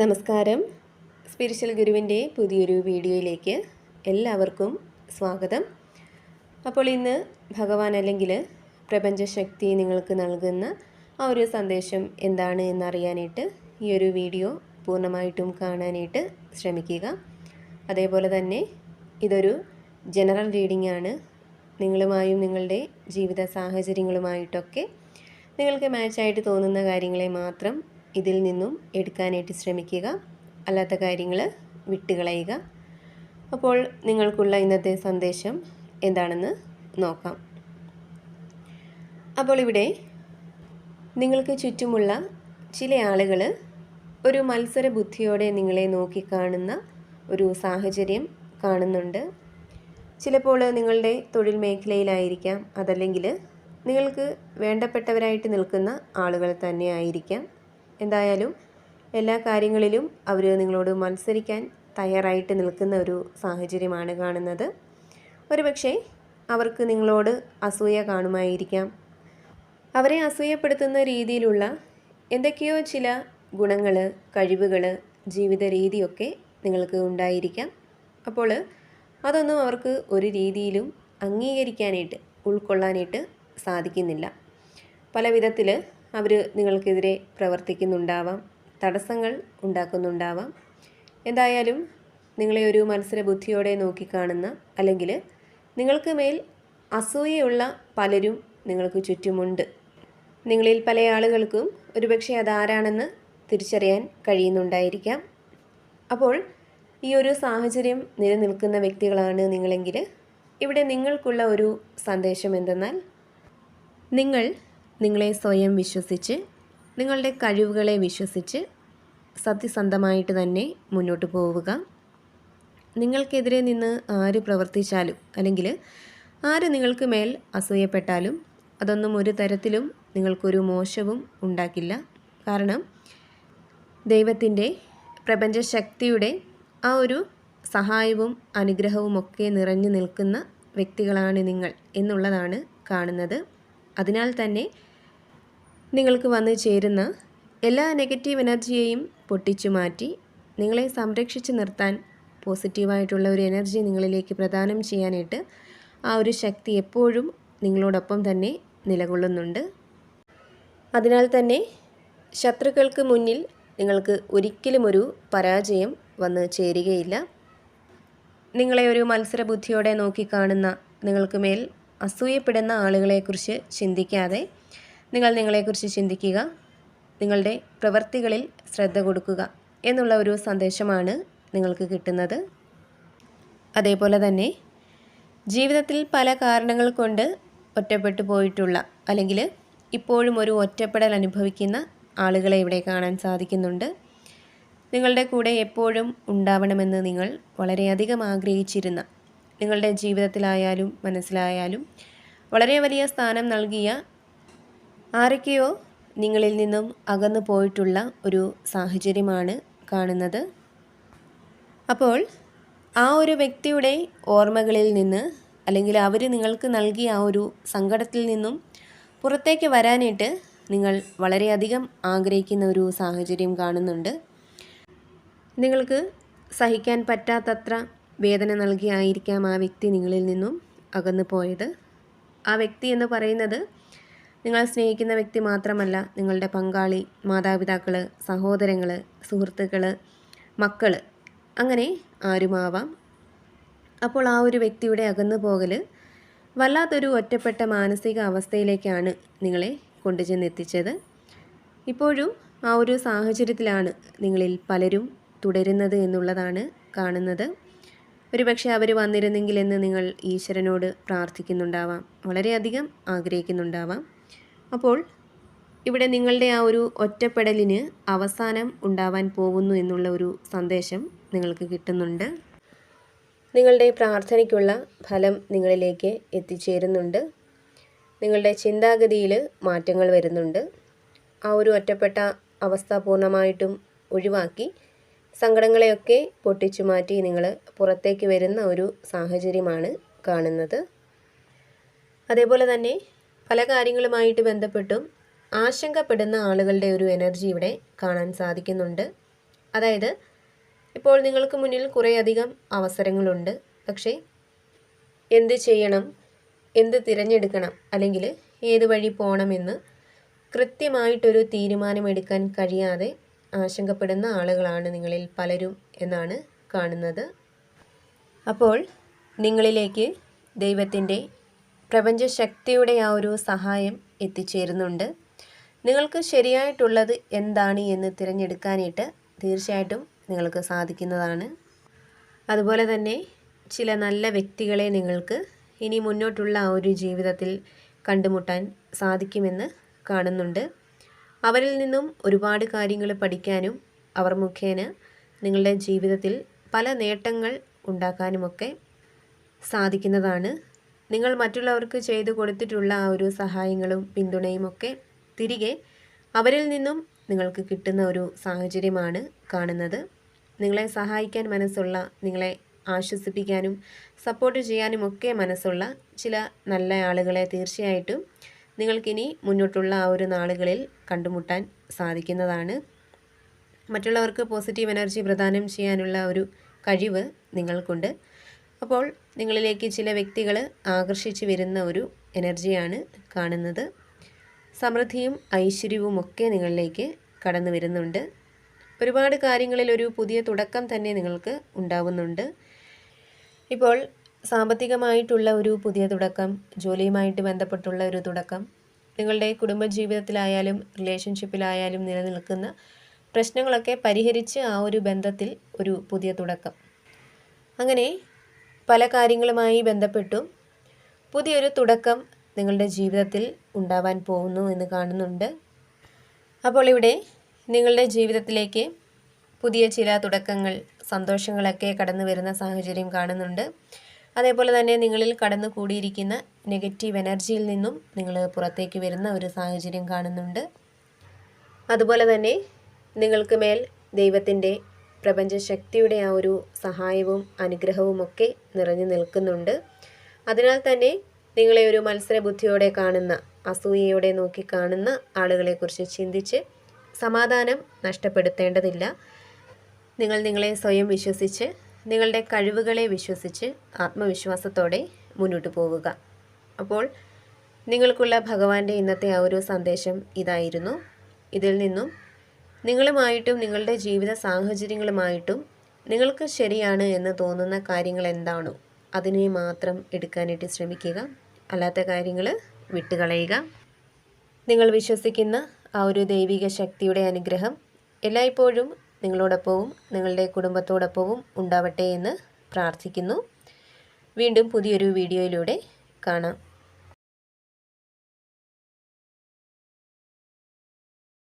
നമസ്കാരം. സ്പിരിച്വൽ ഗുരുവിന്റെ പുതിയൊരു വീഡിയോയിലേക്ക് എല്ലാവർക്കും സ്വാഗതം. അപ്പോൾ ഇന്ന് ഭഗവാൻ അല്ലെങ്കിൽ പ്രപഞ്ചശക്തി നിങ്ങൾക്ക് നൽകുന്ന ആ ഒരു സന്ദേശം എന്താണ് എന്നറിയാനായിട്ട് ഈ ഒരു വീഡിയോ പൂർണമായിട്ടും കാണാനായിട്ട് ശ്രമിക്കുക. അതേപോലെ തന്നെ ഇതൊരു ജനറൽ റീഡിംഗ് ആണ്. നിങ്ങളുമായും നിങ്ങളുടെ ജീവിത സാഹചര്യങ്ങളുമായിട്ടൊക്കെ നിങ്ങൾക്ക് മാച്ചായിട്ട് തോന്നുന്ന കാര്യങ്ങളെ മാത്രം ഇതിൽ നിന്നും എടുക്കാനായിട്ട് ശ്രമിക്കുക. അല്ലാത്ത കാര്യങ്ങൾ വിട്ടുകളയുക. അപ്പോൾ നിങ്ങൾക്കുള്ള ഇന്നത്തെ സന്ദേശം എന്താണെന്ന് നോക്കാം. അപ്പോൾ ഇവിടെ നിങ്ങൾക്ക് ചുറ്റുമുള്ള ചില ആളുകൾ ഒരു മത്സര ബുദ്ധിയോടെ നിങ്ങളെ നോക്കിക്കാണുന്ന ഒരു സാഹചര്യം കാണുന്നുണ്ട്. ചിലപ്പോൾ നിങ്ങളുടെ തൊഴിൽ മേഖലയിലായിരിക്കാം. അതല്ലെങ്കിൽ നിങ്ങൾക്ക് വേണ്ടപ്പെട്ടവരായിട്ട് നിൽക്കുന്ന ആളുകൾ തന്നെ ആയിരിക്കാം. എന്തായാലും എല്ലാ കാര്യങ്ങളിലും അവർ നിങ്ങളോട് മത്സരിക്കാൻ തയ്യാറായിട്ട് നിൽക്കുന്ന ഒരു സാഹചര്യമാണ് കാണുന്നത്. ഒരുപക്ഷെ അവർക്ക് നിങ്ങളോട് അസൂയ കാണുമായിരിക്കാം. അവരെ അസൂയപ്പെടുത്തുന്ന രീതിയിലുള്ള എന്തൊക്കെയോ ചില ഗുണങ്ങൾ കഴിവുകൾ ജീവിത രീതിയൊക്കെ നിങ്ങൾക്ക് ഉണ്ടായിരിക്കാം. അപ്പോൾ അതൊന്നും അവർക്ക് ഒരു രീതിയിലും അംഗീകരിക്കാനായിട്ട് ഉൾക്കൊള്ളാനായിട്ട് സാധിക്കുന്നില്ല. പല വിധത്തിൽ അവർ നിങ്ങൾക്കെതിരെ പ്രവർത്തിക്കുന്നുണ്ടാവാം തടസ്സങ്ങൾ ഉണ്ടാക്കുന്നുണ്ടാവാം. എന്തായാലും നിങ്ങളെ ഒരു മത്സര ബുദ്ധിയോടെ നോക്കിക്കാണുന്ന അല്ലെങ്കിൽ നിങ്ങൾക്ക് മേൽ അസൂയയുള്ള പലരും നിങ്ങൾക്ക് ചുറ്റുമുണ്ട്. നിങ്ങളിൽ പല ആളുകൾക്കും ഒരുപക്ഷെ അതാരാണെന്ന് തിരിച്ചറിയാൻ കഴിയുന്നുണ്ടായിരിക്കാം. അപ്പോൾ ഈ ഒരു സാഹചര്യം നിലനിൽക്കുന്ന വ്യക്തികളാണ് നിങ്ങളെങ്കിൽ ഇവിടെ നിങ്ങൾക്കുള്ള ഒരു സന്ദേശം എന്തെന്നാൽ നിങ്ങൾ നിങ്ങളെ സ്വയം വിശ്വസിച്ച് നിങ്ങളുടെ കഴിവുകളെ വിശ്വസിച്ച് സത്യസന്ധമായിട്ട് തന്നെ മുന്നോട്ട് പോവുക. നിങ്ങൾക്കെതിരെ നിന്ന് ആര് പ്രവർത്തിച്ചാലും അല്ലെങ്കിൽ ആര് നിങ്ങൾക്ക് മേൽ അസൂയപ്പെട്ടാലും അതൊന്നും ഒരു തരത്തിലും നിങ്ങൾക്കൊരു മോശവും ഉണ്ടാക്കില്ല. കാരണം ദൈവത്തിന്റെ പ്രപഞ്ചശക്തിയുടെ ആ ഒരു സഹായവും അനുഗ്രഹവും ഒക്കെ നിറഞ്ഞു നിൽക്കുന്ന വ്യക്തികളാണ് നിങ്ങൾ എന്നുള്ളതാണ് കാണുന്നത്. അതിനാൽ തന്നെ നിങ്ങൾക്ക് വന്നു ചേരുന്ന എല്ലാ നെഗറ്റീവ് എനർജിയെയും പൊട്ടിച്ചു മാറ്റി നിങ്ങളെ സംരക്ഷിച്ചു നിർത്താൻ പോസിറ്റീവായിട്ടുള്ള ഒരു എനർജി നിങ്ങളിലേക്ക് പ്രദാനം ചെയ്യാനായിട്ട് ആ ഒരു ശക്തി എപ്പോഴും നിങ്ങളോടൊപ്പം തന്നെ നിലകൊള്ളുന്നുണ്ട്. അതിനാൽ തന്നെ ശത്രുക്കൾക്ക് മുന്നിൽ നിങ്ങൾക്ക് ഒരിക്കലും ഒരു പരാജയം വന്ന് ചേരുകയില്ല. നിങ്ങളെ ഒരു മത്സരബുദ്ധിയോടെ നോക്കിക്കാണുന്ന നിങ്ങൾക്ക് മേൽ അസൂയപ്പെടുന്ന ആളുകളെക്കുറിച്ച് ചിന്തിക്കാതെ നിങ്ങൾ നിങ്ങളെക്കുറിച്ച് ചിന്തിക്കുക. നിങ്ങളുടെ പ്രവൃത്തികളിൽ ശ്രദ്ധ കൊടുക്കുക എന്നുള്ള ഒരു സന്ദേശമാണ് നിങ്ങൾക്ക് കിട്ടുന്നത്. അതേപോലെ തന്നെ ജീവിതത്തിൽ പല കാരണങ്ങൾ കൊണ്ട് ഒറ്റപ്പെട്ടു പോയിട്ടുള്ള അല്ലെങ്കിൽ ഇപ്പോഴും ഒരു ഒറ്റപ്പെടൽ അനുഭവിക്കുന്ന ആളുകളെ ഇവിടെ കാണാൻ സാധിക്കുന്നുണ്ട്. നിങ്ങളുടെ കൂടെ എപ്പോഴും ഉണ്ടാവണമെന്ന് നിങ്ങൾ വളരെയധികം ആഗ്രഹിച്ചിരുന്ന നിങ്ങളുടെ ജീവിതത്തിലായാലും മനസ്സിലായാലും വളരെ വലിയ സ്ഥാനം നൽകിയ ആരൊക്കെയോ നിങ്ങളിൽ നിന്നും അകന്നു പോയിട്ടുള്ള ഒരു സാഹചര്യമാണ് കാണുന്നത്. അപ്പോൾ ആ ഒരു വ്യക്തിയുടെ ഓർമ്മകളിൽ നിന്ന് അല്ലെങ്കിൽ അവർ നിങ്ങൾക്ക് നൽകിയ ആ ഒരു സങ്കടത്തിൽ നിന്നും പുറത്തേക്ക് വരാനായിട്ട് നിങ്ങൾ വളരെയധികം ആഗ്രഹിക്കുന്ന ഒരു സാഹചര്യം കാണുന്നുണ്ട്. നിങ്ങൾക്ക് സഹിക്കാൻ പറ്റാത്തത്ര വേദന നൽകിയായിരിക്കാം ആ വ്യക്തി നിങ്ങളിൽ നിന്നും അകന്നു പോയത്. ആ വ്യക്തി എന്ന് പറയുന്നത് നിങ്ങൾ സ്നേഹിക്കുന്ന വ്യക്തി മാത്രമല്ല നിങ്ങളുടെ പങ്കാളി മാതാപിതാക്കൾ സഹോദരങ്ങൾ സുഹൃത്തുക്കൾ മക്കൾ അങ്ങനെ ആരുമാവാം. അപ്പോൾ ആ ഒരു വ്യക്തിയുടെ അകന്നു പോകൽ വല്ലാത്തൊരു ഒറ്റപ്പെട്ട മാനസിക അവസ്ഥയിലേക്കാണ് നിങ്ങളെ കൊണ്ടുചെന്നെത്തിച്ചത്. ഇപ്പോഴും ആ ഒരു സാഹചര്യത്തിലാണ് നിങ്ങളിൽ പലരും തുടരുന്നത് എന്നുള്ളതാണ് കാണുന്നത്. ഒരുപക്ഷെ അവർ വന്നിരുന്നെങ്കിൽ എന്ന് നിങ്ങൾ ഈശ്വരനോട് പ്രാർത്ഥിക്കുന്നുണ്ടാവാം വളരെയധികം ആഗ്രഹിക്കുന്നുണ്ടാവാം. അപ്പോൾ ഇവിടെ നിങ്ങളുടെ ആ ഒരു ഒറ്റപ്പെടലിന് അവസാനം ഉണ്ടാവാൻ പോകുന്നു എന്നുള്ള ഒരു സന്ദേശം നിങ്ങൾക്ക് കിട്ടുന്നുണ്ട്. നിങ്ങളുടെ പ്രാർത്ഥനയ്ക്കുള്ള ഫലം നിങ്ങളിലേക്ക് എത്തിച്ചേരുന്നുണ്ട്. നിങ്ങളുടെ ചിന്താഗതിയിൽ മാറ്റങ്ങൾ വരുന്നുണ്ട്. ആ ഒരു ഒറ്റപ്പെട്ട അവസ്ഥ പൂർണമായിട്ടും ഒഴിവാക്കി സങ്കടങ്ങളെയൊക്കെ പൊട്ടിച്ചു മാറ്റി നിങ്ങൾ പുറത്തേക്ക് വരുന്ന ഒരു സാഹചര്യമാണ് കാണുന്നത്. അതേപോലെ തന്നെ പല കാര്യങ്ങളുമായിട്ട് ബന്ധപ്പെട്ടും ആശങ്കപ്പെടുന്ന ആളുകളുടെ ഒരു എനർജി ഇവിടെ കാണാൻ സാധിക്കുന്നുണ്ട്. അതായത് ഇപ്പോൾ നിങ്ങൾക്ക് മുന്നിൽ കുറേയധികം അവസരങ്ങളുണ്ട്. പക്ഷേ എന്ത് ചെയ്യണം എന്ത് തിരഞ്ഞെടുക്കണം അല്ലെങ്കിൽ ഏത് വഴി പോകണമെന്ന് കൃത്യമായിട്ടൊരു തീരുമാനമെടുക്കാൻ കഴിയാതെ ആശങ്കപ്പെടുന്ന ആളുകളാണ് നിങ്ങളിൽ പലരും എന്നാണ് കാണുന്നത്. അപ്പോൾ നിങ്ങളിലേക്ക് ദൈവത്തിന്റെ പ്രപഞ്ചശക്തിയുടെ ആ ഒരു സഹായം എത്തിച്ചേരുന്നുണ്ട്. നിങ്ങൾക്ക് ശരിയായിട്ടുള്ളത് എന്താണ് എന്ന് തിരഞ്ഞെടുക്കാനായിട്ട് തീർച്ചയായിട്ടും നിങ്ങൾക്ക് സാധിക്കുന്നതാണ്. അതുപോലെ തന്നെ ചില നല്ല വ്യക്തികളെ നിങ്ങൾക്ക് ഇനി മുന്നോട്ടുള്ള ആ ഒരു ജീവിതത്തിൽ കണ്ടുമുട്ടാൻ സാധിക്കുമെന്ന് കാണുന്നുണ്ട്. അവരിൽ നിന്നും ഒരുപാട് കാര്യങ്ങൾ പഠിക്കാനും അവർ മുഖേന നിങ്ങളുടെ ജീവിതത്തിൽ പല നേട്ടങ്ങൾ ഉണ്ടാക്കാനുമൊക്കെ സാധിക്കുന്നതാണ്. നിങ്ങൾ മറ്റുള്ളവർക്ക് ചെയ്തു കൊടുത്തിട്ടുള്ള ആ ഒരു സഹായങ്ങളും പിന്തുണയും ഒക്കെ തിരികെ അവരിൽ നിന്നും നിങ്ങൾക്ക് കിട്ടുന്ന ഒരു സാഹചര്യമാണ് കാണുന്നത്. നിങ്ങളെ സഹായിക്കാൻ മനസ്സുള്ള നിങ്ങളെ ആശ്വസിപ്പിക്കാനും സപ്പോർട്ട് ചെയ്യാനും ഒക്കെ മനസ്സുള്ള ചില നല്ല ആളുകളെ തീർച്ചയായിട്ടും നിങ്ങൾക്കിനി മുന്നോട്ടുള്ള ആ ഒരു നാളുകളിൽ കണ്ടുമുട്ടാൻ സാധിക്കുന്നതാണ്. മറ്റുള്ളവർക്ക് പോസിറ്റീവ് എനർജി പ്രദാനം ചെയ്യാനുള്ള ഒരു കഴിവ് നിങ്ങൾക്കുണ്ട്. അപ്പോൾ നിങ്ങളിലേക്ക് ചില വ്യക്തികൾ ആകർഷിച്ച് വരുന്ന ഒരു എനർജിയാണ് കാണുന്നത്. സമൃദ്ധിയും ഐശ്വര്യവും ഒക്കെ നിങ്ങളിലേക്ക് കടന്നു വരുന്നുണ്ട്. ഒരുപാട് കാര്യങ്ങളിൽ ഒരു പുതിയ തുടക്കം തന്നെ നിങ്ങൾക്ക് ഉണ്ടാവുന്നുണ്ട്. ഇപ്പോൾ സാമ്പത്തികമായിട്ടുള്ള ഒരു പുതിയ തുടക്കം ജോലിയുമായിട്ട് ബന്ധപ്പെട്ടുള്ള ഒരു തുടക്കം നിങ്ങളുടെ കുടുംബജീവിതത്തിലായാലും റിലേഷൻഷിപ്പിലായാലും നിലനിൽക്കുന്ന പ്രശ്നങ്ങളൊക്കെ പരിഹരിച്ച് ആ ഒരു ബന്ധത്തിൽ ഒരു പുതിയ തുടക്കം. അങ്ങനെ പല കാര്യങ്ങളുമായി ബന്ധപ്പെട്ടും പുതിയൊരു തുടക്കം നിങ്ങളുടെ ജീവിതത്തിൽ ഉണ്ടാവാൻ പോകുന്നു എന്ന് കാണുന്നുണ്ട്. അപ്പോൾ ഇവിടെ നിങ്ങളുടെ ജീവിതത്തിലേക്ക് പുതിയ ചില തുടക്കങ്ങൾ സന്തോഷങ്ങളൊക്കെ കടന്നു വരുന്ന സാഹചര്യം കാണുന്നുണ്ട്. അതേപോലെ തന്നെ നിങ്ങളിൽ കടന്നു കൂടിയിരിക്കുന്ന നെഗറ്റീവ് എനർജിയിൽ നിന്നും നിങ്ങൾ പുറത്തേക്ക് വരുന്ന ഒരു സാഹചര്യം കാണുന്നുണ്ട്. അതുപോലെ തന്നെ നിങ്ങൾക്ക് മേൽ ദൈവത്തിന്റെ പ്രപഞ്ചശക്തിയുടെ ആ ഒരു സഹായവും അനുഗ്രഹവും ഒക്കെ നിറഞ്ഞു നിൽക്കുന്നുണ്ട്. അതിനാൽ തന്നെ നിങ്ങളെ ഒരു മത്സരബുദ്ധിയോടെ കാണുന്ന അസൂയയോടെ നോക്കി കാണുന്ന ആളുകളെക്കുറിച്ച് ചിന്തിച്ച് സമാധാനം നഷ്ടപ്പെടുത്തേണ്ടതില്ല. നിങ്ങൾ നിങ്ങളെ സ്വയം വിശ്വസിച്ച് നിങ്ങളുടെ കഴിവുകളെ വിശ്വസിച്ച് ആത്മവിശ്വാസത്തോടെ മുന്നോട്ട് പോവുക. അപ്പോൾ നിങ്ങൾക്കുള്ള ഭഗവാന്റെ ഇന്നത്തെ ആ ഒരു സന്ദേശം ഇതായിരുന്നു. ഇതിൽ നിന്നും നിങ്ങളുമായിട്ടും നിങ്ങളുടെ ജീവിത സാഹചര്യങ്ങളുമായിട്ടും നിങ്ങൾക്ക് ശരിയാണ് എന്ന് തോന്നുന്ന കാര്യങ്ങൾ എന്താണോ അതിനെ മാത്രം എടുക്കാനായിട്ട് ശ്രമിക്കുക. അല്ലാത്ത കാര്യങ്ങൾ വിട്ടുകളയുക. നിങ്ങൾ വിശ്വസിക്കുന്ന ആ ഒരു ദൈവിക ശക്തിയുടെ അനുഗ്രഹം എല്ലായ്പ്പോഴും നിങ്ങളോടൊപ്പവും നിങ്ങളുടെ കുടുംബത്തോടൊപ്പവും ഉണ്ടാവട്ടെ എന്ന് പ്രാർത്ഥിക്കുന്നു. വീണ്ടും പുതിയൊരു വീഡിയോയിലൂടെ കാണാം.